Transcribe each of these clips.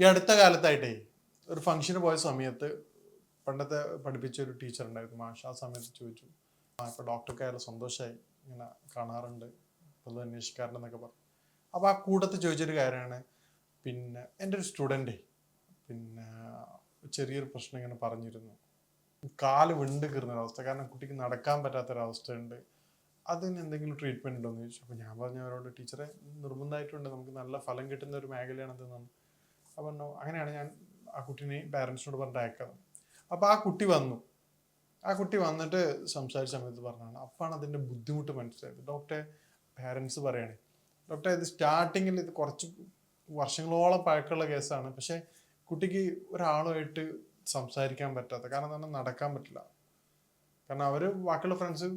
ഈ അടുത്ത കാലത്തായിട്ടേ ഒരു ഫംഗ്ഷന് പോയ സമയത്ത് പണ്ടത്തെ പഠിപ്പിച്ച ഒരു ടീച്ചർ ഉണ്ടായിരുന്നു. മാഷ. ആ സമയത്ത് ചോദിച്ചു ആ ഇപ്പോൾ ഡോക്ടർക്ക് ആയാലും സന്തോഷമായി ഇങ്ങനെ കാണാറുണ്ട്. പൊതു അന്വേഷിക്കാറുണ്ടെന്നൊക്കെ പറഞ്ഞു. അപ്പോൾ ആ കൂട്ടത്തിൽ ചോദിച്ചൊരു കാര്യമാണ്. പിന്നെ എന്റെ ഒരു സ്റ്റുഡന്റേ പിന്നെ ചെറിയൊരു പ്രശ്നം ഇങ്ങനെ പറഞ്ഞിരുന്നു. കാൽ വിണ്ട് കീറുന്നൊരവസ്ഥ കാരണം കുട്ടിക്ക് നടക്കാൻ പറ്റാത്തൊരവസ്ഥയുണ്ട്. അതിന് എന്തെങ്കിലും ട്രീറ്റ്മെന്റ് ഉണ്ടോ എന്ന് ചോദിച്ചു. അപ്പോൾ ഞാൻ പറഞ്ഞു അവരോട് ടീച്ചറെ നിർബന്ധമായിട്ടുണ്ട് നമുക്ക് നല്ല ഫലം കിട്ടുന്ന ഒരു മേഖലയാണത് എന്നാണ് അപ്പോൾ പറഞ്ഞു അങ്ങനെയാണ് ഞാൻ ആ കുട്ടീനെ പാരൻസിനോട് പറഞ്ഞിട്ട് അയക്കുന്നത് അപ്പോൾ ആ കുട്ടി വന്നു. ആ കുട്ടി വന്നിട്ട് സംസാരിച്ച സമയത്ത് പറഞ്ഞാണ് അപ്പാണ് അതിന്റെ ബുദ്ധിമുട്ട് മനസ്സിലായത്. ഡോക്ടറെ പാരൻസ് പറയണേ ഡോക്ടറെ ഇത് സ്റ്റാർട്ടിങ്ങിൽ ഇത് കുറച്ച് വർഷങ്ങളോളം പഴക്കമുള്ള കേസാണ്. പക്ഷേ കുട്ടിക്ക് ഒരാളുമായിട്ട് സംസാരിക്കാൻ പറ്റാത്ത കാരണം തന്നെ നടക്കാൻ പറ്റില്ല. കാരണം അവർ ബാക്കിയുള്ള ഫ്രണ്ട്സ്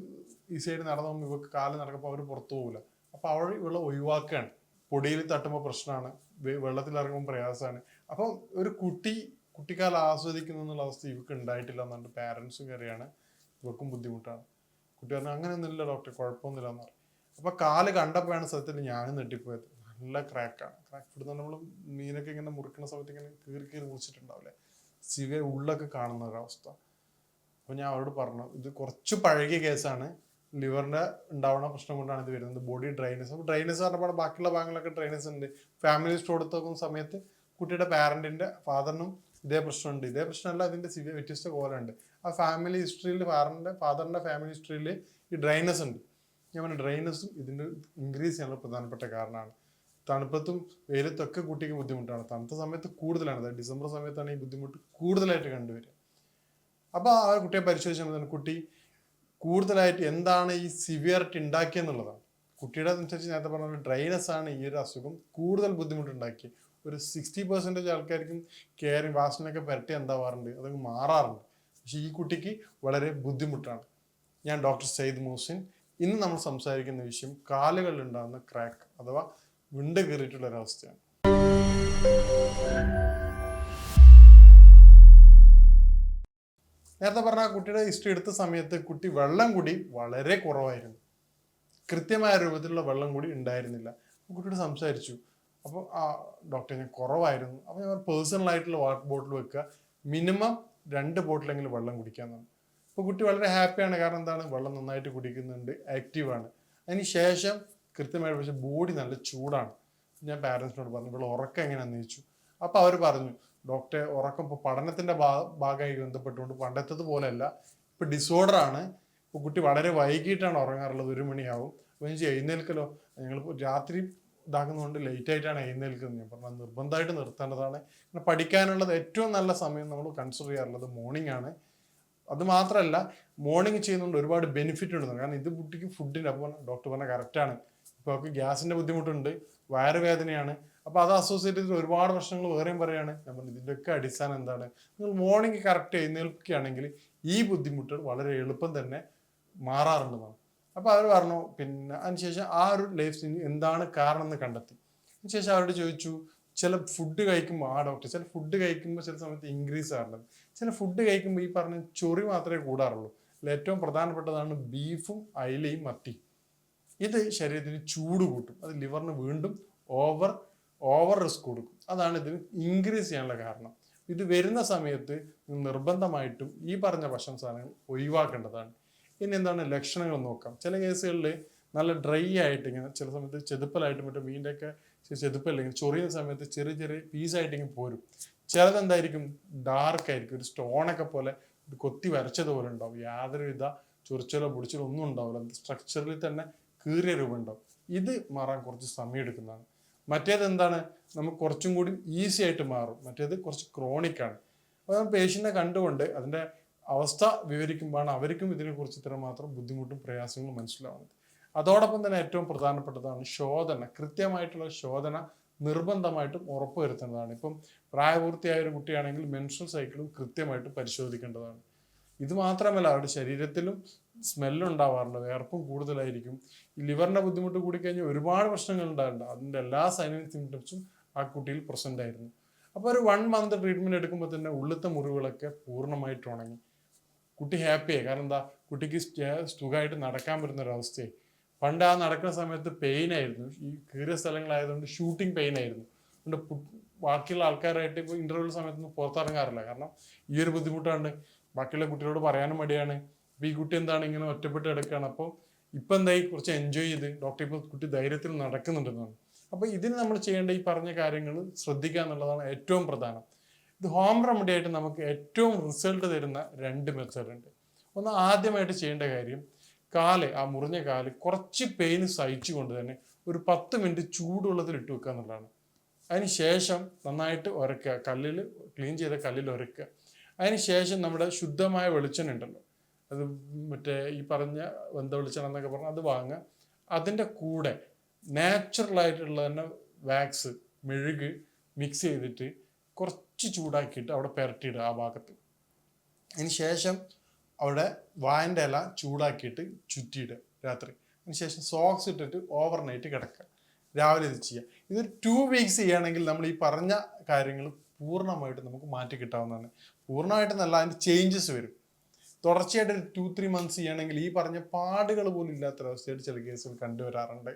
ഈസി ആയിട്ട് നടന്നു പോകുമ്പോൾ ഇവർക്ക് കാൽ നടക്കുമ്പോൾ അവർ പുറത്തു പോകില്ല അപ്പോൾ അവൾ ഇവളെ ഒഴിവാക്കുകയാണ് പൊടിയിൽ തട്ടുമ്പോൾ പ്രശ്നമാണ്. വെള്ളത്തിൽ ഇറങ്ങുമ്പോൾ പ്രയാസമാണ്. അപ്പം ഒരു കുട്ടി കുട്ടിക്കാലം ആസ്വദിക്കുന്നു എന്നുള്ള അവസ്ഥ ഇവക്ക് ഉണ്ടായിട്ടില്ല എന്നുണ്ട് പാരൻസും കയറിയാണ് ഇവർക്കും ബുദ്ധിമുട്ടാണ്. കുട്ടി പറഞ്ഞു അങ്ങനെയൊന്നുമില്ല ഡോക്ടർ കുഴപ്പമൊന്നുമില്ല എന്ന് പറഞ്ഞു. അപ്പോൾ കാൽ കണ്ടപ്പോഴാണ് സത്യത്തിൽ ഞാനും നെട്ടിപ്പോയത് നല്ല ക്രാക്കാണ് ക്രാക്ക് ഫുഡ് നമ്മൾ മീനൊക്കെ ഇങ്ങനെ മുറിക്കുന്ന സമയത്ത് ഇങ്ങനെ കീറി കീറി മുറിച്ചിട്ടുണ്ടാവില്ലേ? സിവിയർ ഉള്ളൊക്കെ കാണുന്ന ഒരവസ്ഥ അപ്പോൾ ഞാൻ അവരോട് പറഞ്ഞു ഇത് കുറച്ച് പഴകിയ കേസാണ് ലിവറിന്റെ ഉണ്ടാവുന്ന പ്രശ്നം കൊണ്ടാണ് ഇത് വരുന്നത്. ബോഡി ഡ്രൈനസ് അപ്പോൾ ഡ്രൈനസ് പറഞ്ഞപ്പോൾ ബാക്കിയുള്ള ഭാഗങ്ങളൊക്കെ ഡ്രൈനസ് ഉണ്ട്. ഫാമിലി സ്റ്റോർ കൊടുത്ത് നോക്കുന്ന സമയത്ത് കുട്ടിയുടെ പാരന്റിന്റെ ഫാദറിനും ഇതേ പ്രശ്നമുണ്ട്. ഇതേ പ്രശ്നമല്ല അതിന്റെ സിവിയർ വ്യത്യസ്ത കോലുണ്ട് ആ ഫാമിലി ഹിസ്റ്ററിയിൽ ഫാദറിന്റെ ഫാദറിന്റെ ഫാമിലി ഹിസ്റ്ററിയിൽ ഈ ഡ്രൈനസ് ഉണ്ട്. ഞാൻ പറഞ്ഞ ഡ്രൈനസും ഇതിന്റെ ഇൻക്രീസ് ചെയ്യാനുള്ള പ്രധാനപ്പെട്ട കാരണമാണ്. തണുപ്പത്തും വെയിലത്തൊക്കെ കുട്ടിക്ക് ബുദ്ധിമുട്ടാണ്. തണുത്ത സമയത്ത് കൂടുതലാണ്. അതായത് ഡിസംബർ സമയത്താണ് ഈ ബുദ്ധിമുട്ട് കൂടുതലായിട്ട് കണ്ടുവരിക. അപ്പോൾ ആ കുട്ടിയെ പരിശോധിച്ചാൽ കുട്ടി കൂടുതലായിട്ട് എന്താണ് ഈ സിവിയറിറ്റി ഉണ്ടാക്കിയെന്നുള്ളതാണ് കുട്ടിയുടെ അനുസരിച്ച് നേരത്തെ പറഞ്ഞ ഡ്രൈനസ് ആണ് ഈ ഒരു അസുഖം. കൂടുതൽ ബുദ്ധിമുട്ടുണ്ടാക്കി. ഒരു സിക്സ്റ്റി പെർസെന്റേജ് ആൾക്കാർക്കും കെയറിങ് വാസനയൊക്കെ പുരട്ടി എന്താവാറുണ്ട് അതൊക്കെ മാറാറുണ്ട്. പക്ഷേ ഈ കുട്ടിക്ക് വളരെ ബുദ്ധിമുട്ടാണ്. ഞാൻ ഡോക്ടർ സെയ്ദ് മൂസിൻ ഇന്ന് നമ്മൾ സംസാരിക്കുന്ന വിഷയം കാലുകളിൽ ഉണ്ടാകുന്ന ക്രാക്ക് അഥവാ വിണ്ട് കയറിയിട്ടുള്ള ഒരവസ്ഥയാണ്. നേരത്തെ പറഞ്ഞ ആ കുട്ടിയുടെ ഹിസ്റ്ററി എടുത്ത സമയത്ത് കുട്ടി വെള്ളം കൂടി വളരെ കുറവായിരുന്നു. കൃത്യമായ രൂപത്തിലുള്ള വെള്ളം കൂടി ഉണ്ടായിരുന്നില്ല. കുട്ടിയോട് സംസാരിച്ചു. അപ്പോൾ ആ ഡോക്ടർ ഞാൻ കുറവായിരുന്നു. അപ്പോൾ ഞാൻ പേഴ്സണൽ ആയിട്ടുള്ള വാട്ടർ ബോട്ടിൽ വെക്കുക. മിനിമം രണ്ട് ബോട്ടിലെങ്കിലും വെള്ളം കുടിക്കാന്നാണ് അപ്പോൾ കുട്ടി വളരെ ഹാപ്പിയാണ് കാരണം എന്താണ്? വെള്ളം നന്നായിട്ട് കുടിക്കുന്നുണ്ട് ആക്റ്റീവാണ് അതിന് ശേഷം കൃത്യമായിട്ട് പക്ഷേ ബോഡി നല്ല ചൂടാണ്. ഞാൻ പാരൻസിനോട് പറഞ്ഞു ഇവിടെ ഉറക്കം എങ്ങനെയാണെന്ന് ചോദിച്ചു. അപ്പോൾ അവർ പറഞ്ഞു ഡോക്ടറെ ഉറക്കം ഇപ്പോൾ പഠനത്തിന്റെ ഭാഗമായി ബന്ധപ്പെട്ടുകൊണ്ട് പണ്ടത്തത് പോലെയല്ല ഇപ്പോൾ ഡിസോർഡർ ആണ്. ഇപ്പോൾ കുട്ടി വളരെ വൈകിട്ടാണ് ഉറങ്ങാറുള്ളത്. ഒരു മണിയാവും. അപ്പോൾ എനിക്ക് എഴുന്നേൽക്കലോ? ഞങ്ങൾ രാത്രി ഇതാക്കുന്നതുകൊണ്ട് ലേറ്റ് ആയിട്ടാണ് എഴുന്നേൽക്കുന്നത്. ഞാൻ പറഞ്ഞാൽ നിർബന്ധമായിട്ട് നിർത്തേണ്ടതാണ്. പിന്നെ പഠിക്കാനുള്ളത് ഏറ്റവും നല്ല സമയം നമ്മൾ കൺസിഡർ ചെയ്യാറുള്ളത് മോർണിംഗ് ആണ്. അത് മാത്രമല്ല മോർണിംഗ് ചെയ്യുന്നതുകൊണ്ട് ഒരുപാട് ബെനിഫിറ്റ് ഉണ്ട് കാരണം ഇത് കുട്ടിക്ക് ഫുഡിന്റെ അപ്പോൾ ഡോക്ടർ പറഞ്ഞാൽ കറക്റ്റാണ് ഇപ്പോൾ അവർക്ക് ഗ്യാസിന്റെ ബുദ്ധിമുട്ടുണ്ട് വയറുവേദനയാണ് അപ്പോൾ അത് അസോസിയേറ്റ് ചെയ്ത് ഒരുപാട് പ്രശ്നങ്ങൾ വേറെയും പറയുകയാണ് പറഞ്ഞു ഇതിന്റെയൊക്കെ അടിസ്ഥാനം എന്താണ്? നിങ്ങൾ മോർണിംഗ് കറക്റ്റ് എഴുന്നേൽക്കുകയാണെങ്കിൽ ഈ ബുദ്ധിമുട്ടുകൾ വളരെ എളുപ്പം തന്നെ മാറാറുണ്ടെന്നാണ് അപ്പോൾ അവർ പറഞ്ഞു പിന്നെ അതിനുശേഷം ആ ഒരു ലൈഫ് സ്റ്റൈൽ എന്താണ് കാരണം എന്ന് കണ്ടെത്തി. അതിനുശേഷം അവരോട് ചോദിച്ചു ചില ഫുഡ് കഴിക്കുമ്പോൾ ആ ഡോക്ടർ ചില ഫുഡ് കഴിക്കുമ്പോൾ ചില സമയത്ത് ഇൻക്രീസ് ആറുണ്ട് ചില ഫുഡ് കഴിക്കുമ്പോൾ ഈ പറഞ്ഞ ചൊറി മാത്രമേ കൂടാറുള്ളൂ. ഏറ്റവും പ്രധാനപ്പെട്ടതാണ് ബീഫും അയിലയും മത്തിയും ഇത് ശരീരത്തിന് ചൂട് കൂട്ടും. അത് ലിവറിന് വീണ്ടും ഓവർ ഓവർ റിസ്ക് കൊടുക്കും. അതാണ് ഇതിന് ഇൻക്രീസ് ചെയ്യാനുള്ള കാരണം. ഇത് വരുന്ന സമയത്ത് നിർബന്ധമായിട്ടും ഈ പറഞ്ഞ ഭക്ഷണ സാധനങ്ങൾ ഒഴിവാക്കേണ്ടതാണ്. ഇനി എന്താണ് ലക്ഷണങ്ങൾ നോക്കാം. ചില കേസുകളിൽ നല്ല ഡ്രൈ ആയിട്ട് ഇങ്ങനെ ചില സമയത്ത് ചെതുപ്പലായിട്ട് മറ്റേ മീനിന്റെയൊക്കെ ചെതുപ്പല്ലെങ്കിൽ ചൊറിയുന്ന സമയത്ത് ചെറിയ ചെറിയ പീസായിട്ട് ഇങ്ങനെ പോരും. ചിലതെന്തായിരിക്കും ഡാർക്ക് ആയിരിക്കും. ഒരു സ്റ്റോണൊക്കെ പോലെ കൊത്തി വരച്ചതുപോലെ ഉണ്ടാവും. യാതൊരുവിധ ചൊറിച്ചലോ പൊടിച്ചലോ ഒന്നും ഉണ്ടാവില്ല. സ്ട്രക്ചറിൽ തന്നെ കീറിയ രൂപം ഉണ്ടാവും ഇത് മാറാൻ കുറച്ച് സമയം എടുക്കുന്നതാണ്. മറ്റേത് എന്താണ്? നമുക്ക് കുറച്ചും കൂടി ഈസി ആയിട്ട് മാറും. മറ്റേത് കുറച്ച് ക്രോണിക് ആണ്. അപ്പോൾ പേഷ്യന്റെ കണ്ടുകൊണ്ട് അതിന്റെ അവസ്ഥ വിവരിക്കുമ്പോഴാണ് അവർക്കും ഇതിനെക്കുറിച്ച് ഇത്രമാത്രം ബുദ്ധിമുട്ടും പ്രയാസങ്ങളും മനസ്സിലാവുന്നത്. അതോടൊപ്പം തന്നെ ഏറ്റവും പ്രധാനപ്പെട്ടതാണ് ശോധന. കൃത്യമായിട്ടുള്ള ശോധന നിർബന്ധമായിട്ടും ഉറപ്പുവരുത്തേണ്ടതാണ്. ഇപ്പം പ്രായപൂർത്തിയായ ഒരു കുട്ടിയാണെങ്കിൽ മെൻസ്ട്രൽ സൈക്കിളും കൃത്യമായിട്ട് പരിശോധിക്കേണ്ടതാണ്. ഇത് മാത്രമല്ല അവരുടെ ശരീരത്തിലും സ്മെല്ലുണ്ടാവാറുണ്ട് വേർപ്പും കൂടുതലായിരിക്കും. ഈ ലിവറിന്റെ ബുദ്ധിമുട്ട് കൂടിക്കഴിഞ്ഞാൽ ഒരുപാട് പ്രശ്നങ്ങൾ ഉണ്ടാകുന്നുണ്ട് അതിന്റെ എല്ലാ സൈനിക സിംറ്റംസും ആ കുട്ടിയിൽ പ്രസന്റ് ആയിരുന്നു. അപ്പോൾ ഒരു വൺ മന്ത് ട്രീറ്റ്മെന്റ് എടുക്കുമ്പോൾ തന്നെ ഉള്ളിത്തെ മുറിവുകളൊക്കെ പൂർണമായിട്ട് ഉണങ്ങി. കുട്ടി ഹാപ്പിയായി കാരണം എന്താ? കുട്ടിക്ക് സുഖമായിട്ട് നടക്കാൻ പറ്റുന്ന ഒരു അവസ്ഥയായി. പണ്ട് ആ നടക്കുന്ന സമയത്ത് പെയിൻ ആയിരുന്നു. ഈ കീറിയ സ്ഥലങ്ങളായതുകൊണ്ട് ഷൂട്ടിംഗ് പെയിൻ ആയിരുന്നു. അതുകൊണ്ട് ബാക്കിയുള്ള ആൾക്കാരായിട്ട് ഇപ്പോൾ ഇന്റർവ്യൂ സമയത്തൊന്നും പുറത്തിറങ്ങാറില്ല. കാരണം ഈ ഒരു ബുദ്ധിമുട്ടാണ് ബാക്കിയുള്ള കുട്ടികളോട് പറയാനും മടിയാണ്. അപ്പോൾ ഈ കുട്ടി എന്താണ് ഇങ്ങനെ ഒറ്റപ്പെട്ട് കിടക്കുകയാണ് അപ്പോൾ ഇപ്പം എന്തായി കുറച്ച് എൻജോയ് ചെയ്ത് ഡോക്ടർ ഇപ്പോൾ കുട്ടി ധൈര്യത്തിൽ നടക്കുന്നുണ്ടെന്നാണ്. അപ്പോൾ ഇതിന് നമ്മൾ ചെയ്യേണ്ട ഈ പറഞ്ഞ കാര്യങ്ങൾ ശ്രദ്ധിക്കുക എന്നുള്ളതാണ് ഏറ്റവും പ്രധാനം. ഇത് ഹോം റെമഡി ആയിട്ട് നമുക്ക് ഏറ്റവും റിസൾട്ട് തരുന്ന രണ്ട് മെത്തേഡ് ഉണ്ട്. ഒന്ന് ആദ്യമായിട്ട് ചെയ്യേണ്ട കാര്യം കാൽ ആ മുറിഞ്ഞ കാൽ കുറച്ച് പെയിൻ സഹിച്ചുകൊണ്ട് തന്നെ ഒരു പത്ത് മിനിറ്റ് ചൂടുവെള്ളത്തിൽ ഇട്ട് വെക്കുക എന്നുള്ളതാണ്. അതിന് ശേഷം നന്നായിട്ട് ഉരക്കുക കല്ലിൽ ക്ലീൻ ചെയ്ത കല്ലിൽ ഉരക്കുക. അതിന് ശേഷം നമ്മുടെ ശുദ്ധമായ വെളിച്ചെണ്ണ ഉണ്ടല്ലോ. അത് മറ്റേ ഈ പറഞ്ഞ വെന്ത വെളിച്ചെണ്ണ എന്നൊക്കെ പറഞ്ഞാൽ അത് വാങ്ങുക. അതിന്റെ കൂടെ നാച്ചുറൽ ആയിട്ടുള്ള തന്നെ വാക്സ് മെഴുക് മിക്സ് ചെയ്തിട്ട് കുറച്ച് ചൂടാക്കിയിട്ട് അവിടെ പുരട്ടിയിടുക ആ ഭാഗത്ത്. അതിന് ശേഷം അവിടെ വായന്റെ ഇല ചൂടാക്കിയിട്ട് ചുറ്റിയിടുക രാത്രി. അതിന് ശേഷം സോക്സ് ഇട്ടിട്ട് ഓവർനൈറ്റ് കിടക്കുക. രാവിലെ ഇത് ചെയ്യുക. ഇത് ടു വീക്സ് ചെയ്യുകയാണെങ്കിൽ നമ്മൾ ഈ പറഞ്ഞ കാര്യങ്ങൾ പൂർണമായിട്ട് നമുക്ക് മാറ്റി കിട്ടാവുന്നതാണ്. പൂർണമായിട്ടെന്നല്ല അതിന്റെ ചേഞ്ചസ് വരും. തുടർച്ചയായിട്ട് ഒരു ടു ത്രീ മന്ത്സ് ചെയ്യണമെങ്കിൽ ഈ പറഞ്ഞ പാടുകൾ പോലും ഇല്ലാത്തൊരവസ്ഥയായിട്ട് ചില കേസുകൾ കണ്ടുവരാറുണ്ട്.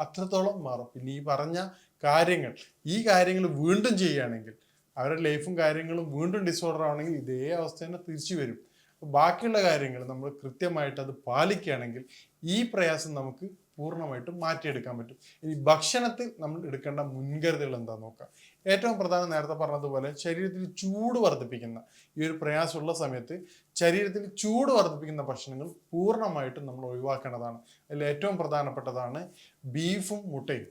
അത്രത്തോളം മാറും. പിന്നെ ഈ പറഞ്ഞ കാര്യങ്ങൾ ഈ കാര്യങ്ങൾ വീണ്ടും ചെയ്യുകയാണെങ്കിൽ അവരുടെ ലൈഫും കാര്യങ്ങളും വീണ്ടും ഡിസോർഡർ ആവണമെങ്കിൽ ഇതേ അവസ്ഥ തന്നെ തിരിച്ചു വരും. ബാക്കിയുള്ള കാര്യങ്ങൾ നമ്മൾ കൃത്യമായിട്ട് അത് പാലിക്കുകയാണെങ്കിൽ ഈ പ്രയാസം നമുക്ക് പൂർണമായിട്ടും മാറ്റിയെടുക്കാൻ പറ്റും. ഇനി ഭക്ഷണത്തിൽ നമ്മൾ എടുക്കേണ്ട മുൻകരുതലുകൾ എന്താണെന്ന് നോക്കാം. ഏറ്റവും പ്രധാനം നേരത്തെ പറഞ്ഞതുപോലെ ശരീരത്തിൽ ചൂട് വർദ്ധിപ്പിക്കുന്ന ഈ ഒരു പ്രയാസമുള്ള സമയത്ത് ശരീരത്തിൽ ചൂട് വർദ്ധിപ്പിക്കുന്ന ഭക്ഷണങ്ങൾ പൂർണമായിട്ടും നമ്മൾ ഒഴിവാക്കേണ്ടതാണ്. അതിൽ ഏറ്റവും പ്രധാനപ്പെട്ടതാണ് ബീഫും മുട്ടയും.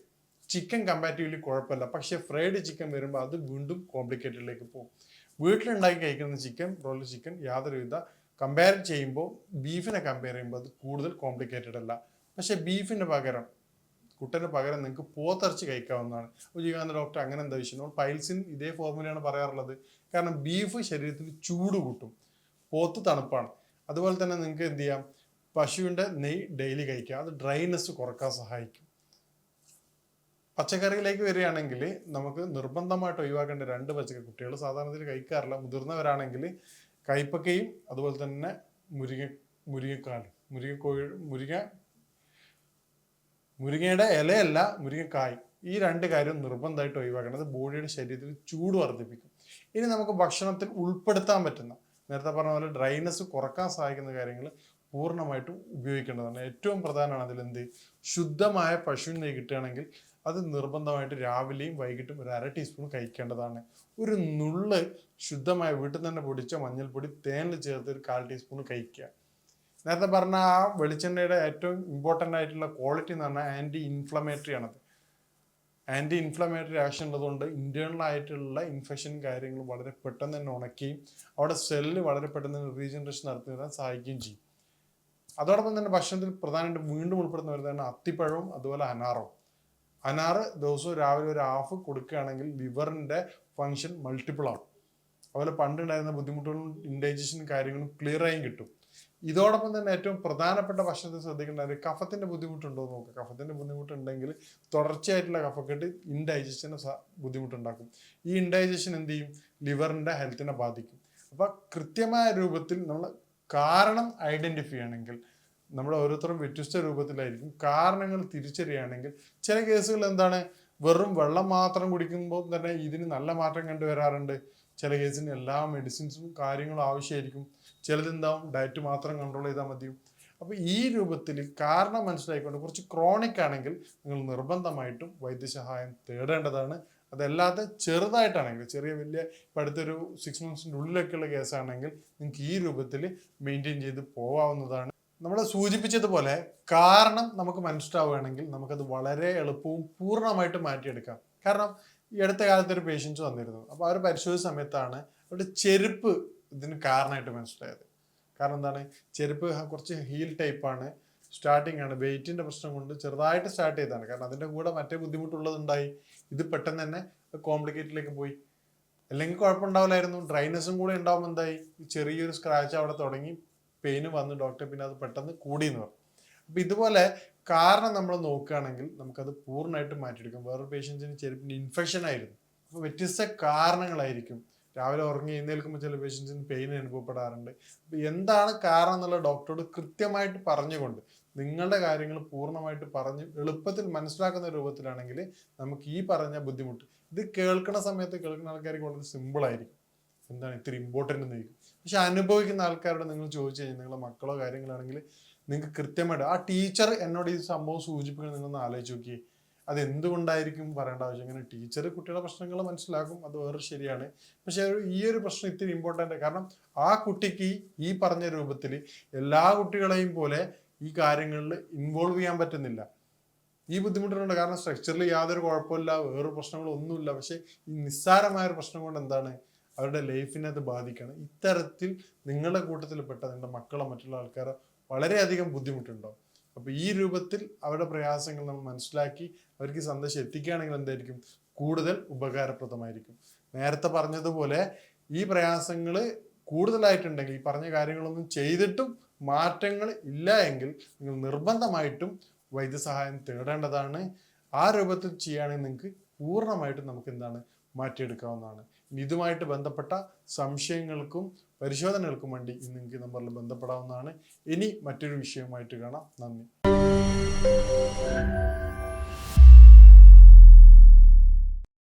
ചിക്കൻ കമ്പാരിറ്റീവ്ലി കുഴപ്പമില്ല. പക്ഷേ ഫ്രൈഡ് ചിക്കൻ വരുമ്പോൾ അത് വീണ്ടും കോംപ്ലിക്കേറ്റഡിലേക്ക് പോകും. വീട്ടിലുണ്ടാക്കി കഴിക്കുന്ന ചിക്കൻ റോൾഡ് ചിക്കൻ യാതൊരുവിധ കമ്പയർ ചെയ്യുമ്പോൾ ബീഫിനെ കമ്പയർ ചെയ്യുമ്പോൾ അത് കൂടുതൽ കോംപ്ലിക്കേറ്റഡ് അല്ല. പക്ഷേ ബീഫിന് പകരം കുട്ടന് പകരം നിങ്ങൾക്ക് പോത്തറച്ച് കഴിക്കാവുന്നതാണ്. അപ്പോൾ ജീവാനന്ദ ഡോക്ടർ അങ്ങനെ എന്താ വിഷയം നമ്മൾ പൈൽസിൻ ഇതേ ഫോർമുലയാണ് പറയാറുള്ളത്. കാരണം ബീഫ് ശരീരത്തിൽ ചൂട് കൂട്ടും പോത്ത് തണുപ്പാണ്. അതുപോലെ തന്നെ നിങ്ങൾക്ക് എന്ത് ചെയ്യാം? പശുവിന്റെ നെയ് ഡെയിലി കഴിക്കുക അത് ഡ്രൈനെസ് കുറയ്ക്കാൻ സഹായിക്കും. പച്ചക്കറിയിലേക്ക് വരികയാണെങ്കിൽ നമുക്ക് നിർബന്ധമായിട്ട് ഒഴിവാക്കേണ്ട രണ്ട് പച്ചക്കറി കുട്ടികൾ സാധാരണത്തിൽ കഴിക്കാറില്ല. മുതിർന്നവരാണെങ്കിൽ കൈപ്പക്കയും അതുപോലെ തന്നെ മുരിങ്ങ മുരിങ്ങക്കാലും മുരിങ്ങക്കോഴി മുരിങ്ങ മുരിങ്ങയുടെ ഇലയല്ല മുരിങ്ങക്കായ്. ഈ രണ്ട് കാര്യം നിർബന്ധമായിട്ട് ഒഴിവാക്കണം. അത് ബോഡിയുടെ ശരീരത്തിൽ ചൂട് വർദ്ധിപ്പിക്കും. ഇനി നമുക്ക് ഭക്ഷണത്തിൽ ഉൾപ്പെടുത്താൻ പറ്റുന്ന നേരത്തെ പറഞ്ഞ പോലെ ഡ്രൈനസ് കുറയ്ക്കാൻ സഹായിക്കുന്ന കാര്യങ്ങൾ പൂർണമായിട്ടും ഉപയോഗിക്കേണ്ടതാണ്. ഏറ്റവും പ്രധാനമാണ് അതിൽ എന്ത്? ശുദ്ധമായ പശുവിൻ നെയ്യ് കിട്ടുകയാണെങ്കിൽ അത് നിർബന്ധമായിട്ട് രാവിലെയും വൈകിട്ടും ഒരു അര ടീസ്പൂൺ കഴിക്കേണ്ടതാണ്. ഒരു നുള്ള് ശുദ്ധമായ വീട്ടിൽ തന്നെ പൊടിച്ച മഞ്ഞൾപ്പൊടി തേനിൽ ചേർത്ത് ഒരു കാൽ ടീസ്പൂൺ കഴിക്കുക. നേരത്തെ പറഞ്ഞ ആ വെളിച്ചെണ്ണയുടെ ഏറ്റവും ഇമ്പോർട്ടന്റ് ആയിട്ടുള്ള ക്വാളിറ്റി എന്ന് പറഞ്ഞാൽ ആന്റി ഇൻഫ്ലമേറ്ററി ആണത്. ആന്റി ഇൻഫ്ലമേറ്ററി ആക്ഷൻ ഉള്ളതുകൊണ്ട് ഇന്റേണൽ ആയിട്ടുള്ള ഇൻഫെക്ഷൻ കാര്യങ്ങൾ വളരെ പെട്ടെന്ന് തന്നെ ഉണക്കുകയും അവിടെ സെല്ല് വളരെ പെട്ടെന്ന് തന്നെ റീജനറേഷൻ നടത്തി വരാൻ സഹായിക്കുകയും ചെയ്യും. അതോടൊപ്പം തന്നെ ഭക്ഷണത്തിൽ പ്രധാനമായിട്ടും വീണ്ടും ഉൾപ്പെടുന്ന വരുന്നതാണ് അത്തിപ്പഴവും അതുപോലെ അനാറും. അനാറ് ദിവസവും രാവിലെ ഒരു ഹാഫ് കൊടുക്കുകയാണെങ്കിൽ ലിവറിന്റെ ഫങ്ഷൻ മൾട്ടിപ്പിൾ ആവും അതുപോലെ പണ്ടുണ്ടായിരുന്ന ബുദ്ധിമുട്ടുകളും ഇൻഡൈജഷനും കാര്യങ്ങളും ക്ലിയർ ആയും കിട്ടും. ഇതോടൊപ്പം തന്നെ ഏറ്റവും പ്രധാനപ്പെട്ട വശത്ത് ശ്രദ്ധിക്കേണ്ട ഒരു കഫത്തിന്റെ ബുദ്ധിമുട്ടുണ്ടോ എന്ന് നോക്കുക കഫത്തിന്റെ ബുദ്ധിമുട്ടുണ്ടെങ്കിൽ തുടർച്ചയായിട്ടുള്ള കഫക്കെട്ട് ഇൻഡൈജഷന് ബുദ്ധിമുട്ടുണ്ടാക്കും. ഈ ഇൻഡൈജഷൻ എന്ത് ചെയ്യും? ലിവറിന്റെ ഹെൽത്തിനെ ബാധിക്കും. അപ്പൊ കൃത്യമായ രൂപത്തിൽ നമ്മൾ കാരണം ഐഡന്റിഫൈ ചെയ്യണമെങ്കിൽ നമ്മൾ ഓരോരുത്തരും വ്യത്യസ്ത രൂപത്തിലായിരിക്കും. കാരണങ്ങൾ തിരിച്ചറിയുകയാണെങ്കിൽ ചില കേസുകൾ എന്താണ്? വെറും വെള്ളം മാത്രം കുടിക്കുമ്പോൾ തന്നെ ഇതിന് നല്ല മാറ്റം കണ്ടുവരാറുണ്ട്. ചില കേസിന് എല്ലാ മെഡിസിൻസും കാര്യങ്ങളും ആവശ്യമായിരിക്കും. ചിലതെന്താവും? ഡയറ്റ് മാത്രം കൺട്രോൾ ചെയ്താൽ മതിയും. അപ്പോൾ ഈ രൂപത്തിൽ കാരണം മനസ്സിലാക്കിക്കൊണ്ട് കുറച്ച് ക്രോണിക് ആണെങ്കിൽ നിങ്ങൾ നിർബന്ധമായിട്ടും വൈദ്യസഹായം തേടേണ്ടതാണ്. അതല്ലാതെ ചെറുതായിട്ടാണെങ്കിൽ ചെറിയ വലിയ ഇപ്പം അടുത്തൊരു സിക്സ് മന്ത്സിന്റെ ഉള്ളിലൊക്കെയുള്ള കേസാണെങ്കിൽ നിങ്ങൾക്ക് ഈ രൂപത്തിൽ മെയിന്റെയിൻ ചെയ്ത് പോവാവുന്നതാണ്. നമ്മൾ സൂചിപ്പിച്ചതുപോലെ കാരണം നമുക്ക് മനസ്സിലാവുകയാണെങ്കിൽ നമുക്കത് വളരെ എളുപ്പവും പൂർണമായിട്ട് മാറ്റിയെടുക്കാം. കാരണം ഈ അടുത്ത കാലത്ത് ഒരു പേഷ്യൻസ് വന്നിരുന്നു. അപ്പോൾ അവർ പരിശോധിച്ച സമയത്താണ് അവരുടെ ചെരുപ്പ് ഇതിന് കാരണമായിട്ട് മനസ്സിലായത്. കാരണം എന്താണ്? ചെരുപ്പ് കുറച്ച് ഹീൽ ടൈപ്പാണ് സ്റ്റാർട്ടിംഗ് ആണ്. വെയിറ്റിന്റെ പ്രശ്നം കൊണ്ട് ചെറുതായിട്ട് സ്റ്റാർട്ട് ചെയ്തതാണ്. കാരണം അതിന്റെ കൂടെ മറ്റേ ബുദ്ധിമുട്ടുള്ളതുണ്ടായി. ഇത് പെട്ടെന്ന് തന്നെ കോംപ്ലിക്കേറ്റിലേക്ക് പോയി. അല്ലെങ്കിൽ കുഴപ്പമുണ്ടാവില്ലായിരുന്നു. ഡ്രൈനസും കൂടെ ഉണ്ടാവുമ്പോൾ എന്തായി? ചെറിയൊരു സ്ക്രാച്ച് അവിടെ തുടങ്ങി. പെയിന് വന്ന്. ഡോക്ടർ പിന്നെ അത് പെട്ടെന്ന് കൂടി എന്ന് പറഞ്ഞു. അപ്പം ഇതുപോലെ കാരണം നമ്മൾ നോക്കുകയാണെങ്കിൽ നമുക്കത് പൂർണമായിട്ട് മാറ്റിയെടുക്കാം. വേറൊരു പേഷ്യൻസിന് ചെരുപ്പിന് ഇൻഫെക്ഷൻ ആയിരുന്നു. അപ്പോൾ വ്യത്യസ്ത കാരണങ്ങളായിരിക്കും. രാവിലെ ഉറങ്ങി എഴുന്നേൽക്കുമ്പോൾ ചില പേഷ്യൻസിന് പെയിൻ അനുഭവപ്പെടാറുണ്ട്. അപ്പോൾ എന്താണ് കാരണം എന്നുള്ള ഡോക്ടറോട് കൃത്യമായിട്ട് പറഞ്ഞുകൊണ്ട് നിങ്ങളുടെ കാര്യങ്ങൾ പൂർണമായിട്ട് പറഞ്ഞ് എളുപ്പത്തിൽ മനസ്സിലാക്കുന്ന രൂപത്തിലാണെങ്കിൽ നമുക്ക് ഈ പറഞ്ഞ ബുദ്ധിമുട്ട്. ഇത് കേൾക്കുന്ന സമയത്ത് കേൾക്കുന്ന ആൾക്കാർക്ക് വളരെ സിമ്പിൾ ആയിരിക്കും. എന്താണ് ഇത്ര ഇമ്പോർട്ടന്റ് എന്ന് ചോദിക്കും. പക്ഷെ അനുഭവിക്കുന്ന ആൾക്കാരോട് നിങ്ങൾ ചോദിച്ചു കഴിഞ്ഞാൽ നിങ്ങളുടെ മക്കളോ കാര്യങ്ങളാണെങ്കിൽ നിങ്ങൾക്ക് കൃത്യമായിട്ട് ആ ടീച്ചർ എന്നോട് ഈ സംഭവം സൂചിപ്പിക്കണം നിങ്ങളൊന്ന് ആലോചിച്ച് നോക്കി. അത് എന്തുകൊണ്ടായിരിക്കും പറയേണ്ട ആവശ്യം? ഇങ്ങനെ ടീച്ചർ കുട്ടിയുടെ പ്രശ്നങ്ങൾ മനസ്സിലാക്കും അത് വേറെ ശരിയാണ്. പക്ഷെ ഈ ഒരു പ്രശ്നം ഇത്തിരി ഇമ്പോർട്ടന്റ് കാരണം ആ കുട്ടിക്ക് ഈ പറഞ്ഞ രൂപത്തിൽ എല്ലാ കുട്ടികളെയും പോലെ ഈ കാര്യങ്ങളിൽ ഇൻവോൾവ് ചെയ്യാൻ പറ്റുന്നില്ല. ഈ ബുദ്ധിമുട്ടുണ്ട് കാരണം സ്ട്രക്ചറിൽ യാതൊരു കുഴപ്പമില്ല വേറെ പ്രശ്നങ്ങളൊന്നുമില്ല. പക്ഷേ ഈ നിസ്സാരമായ ഒരു പ്രശ്നം കൊണ്ട് എന്താണ്? അവരുടെ ലൈഫിനെ അത് ബാധിക്കണം. ഇത്തരത്തിൽ നിങ്ങളുടെ കൂട്ടത്തിൽപ്പെട്ട നിങ്ങളുടെ മക്കളോ മറ്റുള്ള ആൾക്കാരോ വളരെയധികം ബുദ്ധിമുട്ടുണ്ടോ? അപ്പൊ ഈ രൂപത്തിൽ അവരുടെ പ്രയാസങ്ങൾ നമ്മൾ മനസ്സിലാക്കി അവർക്ക് സന്ദേശം എത്തിക്കുകയാണെങ്കിൽ എന്തായിരിക്കും? കൂടുതൽ ഉപകാരപ്രദമായിരിക്കും. നേരത്തെ പറഞ്ഞതുപോലെ ഈ പ്രയാസങ്ങൾ കൂടുതലായിട്ടുണ്ടെങ്കിൽ ഈ പറഞ്ഞ കാര്യങ്ങളൊന്നും ചെയ്തിട്ടും മാറ്റങ്ങൾ ഇല്ല എങ്കിൽ നിങ്ങൾ നിർബന്ധമായിട്ടും വൈദ്യസഹായം തേടേണ്ടതാണ്. ആ രൂപത്തിൽ ചെയ്യുകയാണെങ്കിൽ നിങ്ങൾക്ക് പൂർണമായിട്ടും നമുക്ക് എന്താണ് മാറ്റിയെടുക്കാവുന്നതാണ് ഇതുമായിട്ട് ബന്ധപ്പെട്ട സംശയങ്ങൾക്കും പരിശോധനകൾക്കും വേണ്ടി ഈ നിങ്ങൾക്ക് നമ്പറിൽ ബന്ധപ്പെടാവുന്നതാണ്. ഇനി മറ്റൊരു വിഷയവുമായിട്ട് കാണാം. നന്ദി.